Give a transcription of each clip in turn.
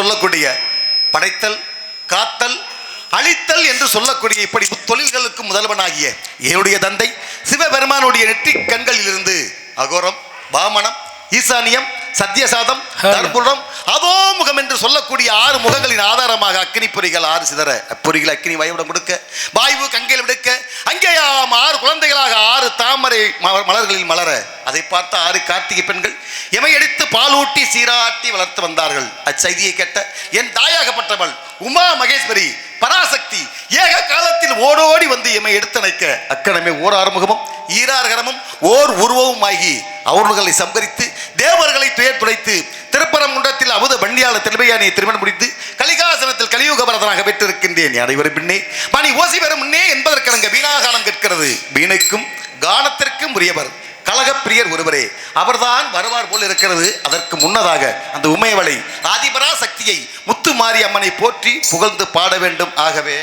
சொல்லக்கூடிய படைத்தல் காத்தல் அழித்தல் என்று சொல்லக்கூடிய இப்படி தொழில்களுக்கு முதல்வனாகிய என்னுடைய தந்தை சிவபெருமானுடைய நெற்றிக் கண்களிலிருந்து அகோரம் வாமனம் ஈசானியம் சத்தியசாதம் தர்புரம் அதோ முகம் என்று சொல்லக்கூடிய ஆறு முகங்களின் ஆதாரமாக அக்கினி பொறிகள் ஆறு சிதற. அப்பொறிகள் அக்கினி வயவிடம் கொடுக்க வாயு கங்கையில் விடுக்க அங்கேயாம் ஆறு குழந்தைகளாக ஆறு தாமரை மலர்- மலர்களில் மலர. அதை பார்த்த ஆறு கார்த்திகை பெண்கள் எமை எடுத்து பாலூட்டி சீராட்டி வளர்த்து வந்தார்கள். அச்செய்தியை கேட்ட என் தாயாகப்பட்டவள் உமா மகேஸ்வரி பராசக்தி ஏக காலத்தில் ஓடோடி வந்து எம்மை எடுத்தணைக்க. அக்கணமே ஓர் ஆறுமுகமும் ஈரார்கரமும் ஓர் உருவமும் ஆகி அவர்களை சம்பரித்து தேவர்களை துயர் துடைத்து திருப்பரங்குன்றத்தில் அமுத வண்டியாளர் திருமையானியை திருமணம் முடித்து கலிகாசனத்தில் கலியுக பரதனாக பெற்றிருக்கின்றேன். அனைவரும் பின்னே. மணி ஓசி வரும் முன்னே என்பதற்கனங்க வீணாகாலம் கேட்கிறது. வீணைக்கும் கானத்திற்கும் உரியவர். கழகப்பிரியர் ஒருவரே. அவர்தான் வருவார் போல் இருக்கிறது. அதற்கு முன்னதாக அந்த உமையவளை ஆதிபரா சக்தியை முத்து மாரி அம்மனை போற்றி புகழ்ந்து பாட வேண்டும். ஆகவே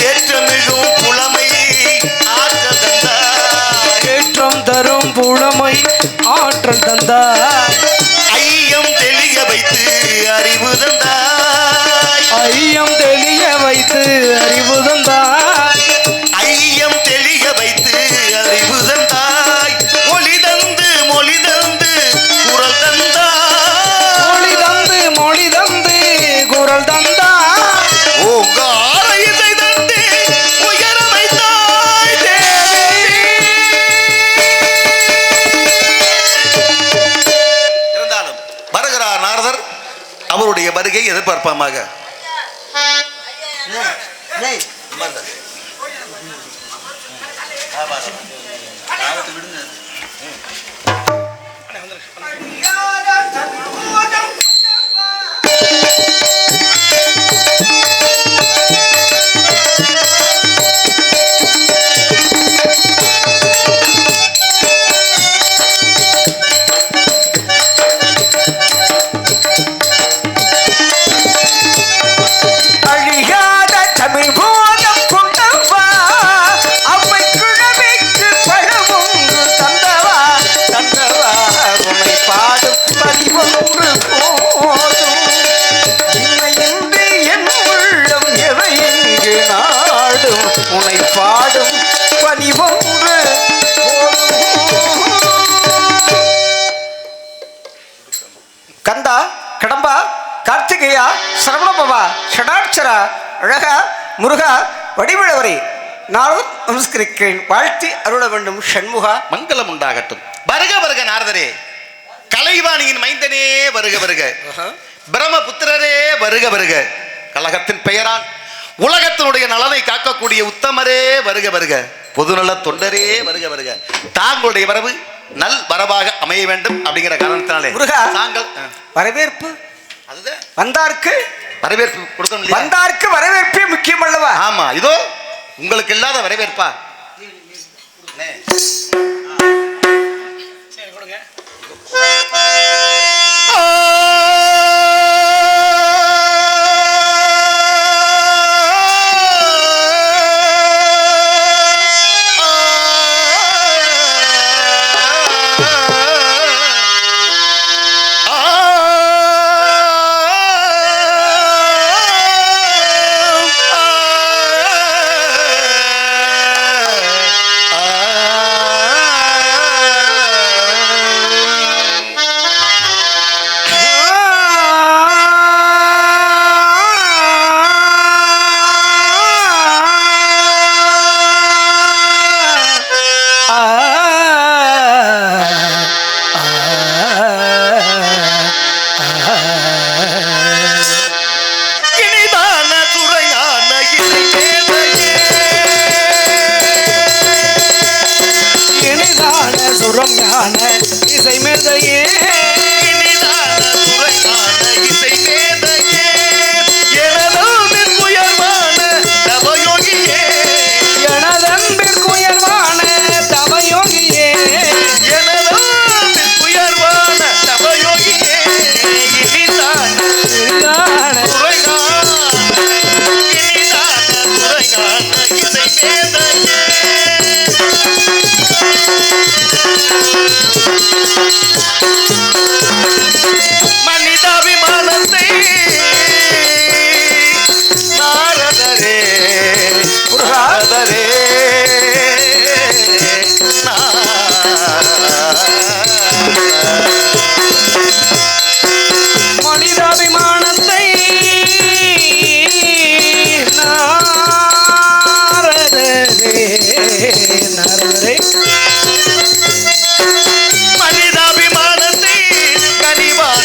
ஏற்றமிகும் புலமை ஆற்றல் தந்தாய். ஏற்றம் தரும் புலமை ஆற்றல் தந்தாய். ஐயம் தெளிய வைத்து அறிவு தந்தாய். ஐயம் தெளிய வைத்து அறிவு தந்தாய். வருகை எதிர்பார்ப்பமாக? அழியாத அழகா முருகா வடிவிழவரே. நானும் நமஸ்கரிக்கிறேன். வாழ்த்தி அருள வேண்டும் ஷண்முகா மங்களம் உண்டாகட்டும். வருக வருக நாரதரே. கலைவாணியின் மைந்தனே வருக வருக. பிரம்மபுத்திரரே வருக வருக. கழகத்தின் பெயரால் உலகத்தினுடைய நலனை காக்கக்கூடிய உத்தமரே வருக வருக. பொதுநல தொண்டரே வருக வருக. தாங்களுடைய வரவு நல் வரவாக அமைய வேண்டும் அப்படிங்கிற காரணத்தினாலே. முருகா. தாங்கள் வரவேற்பு அதுதான். வந்தார்க்கு வரவேற்பு கொடுக்கணும்? வந்தார்க்கு வரவேற்பே முக்கியம் அல்லவா? ஆமா இதோ உங்களுக்கு இல்லாத வரவேற்பா.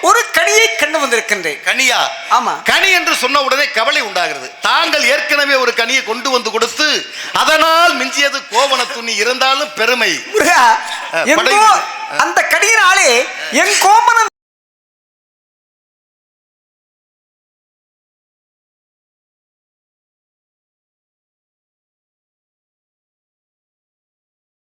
ஒரு கனியை கண்டு வந்திருக்கின்றேன். கனியா? ஆமா. கனி என்று சொன்ன உடனே கவலை உண்டாகிறது. தாங்கள் ஏற்கனவே ஒரு கனியை கொண்டு வந்து கொடுத்து அதனால் மிஞ்சியது கோவண துணி இருந்தாலும் பெருமை. அந்த கனியினாலே என் கோமனம்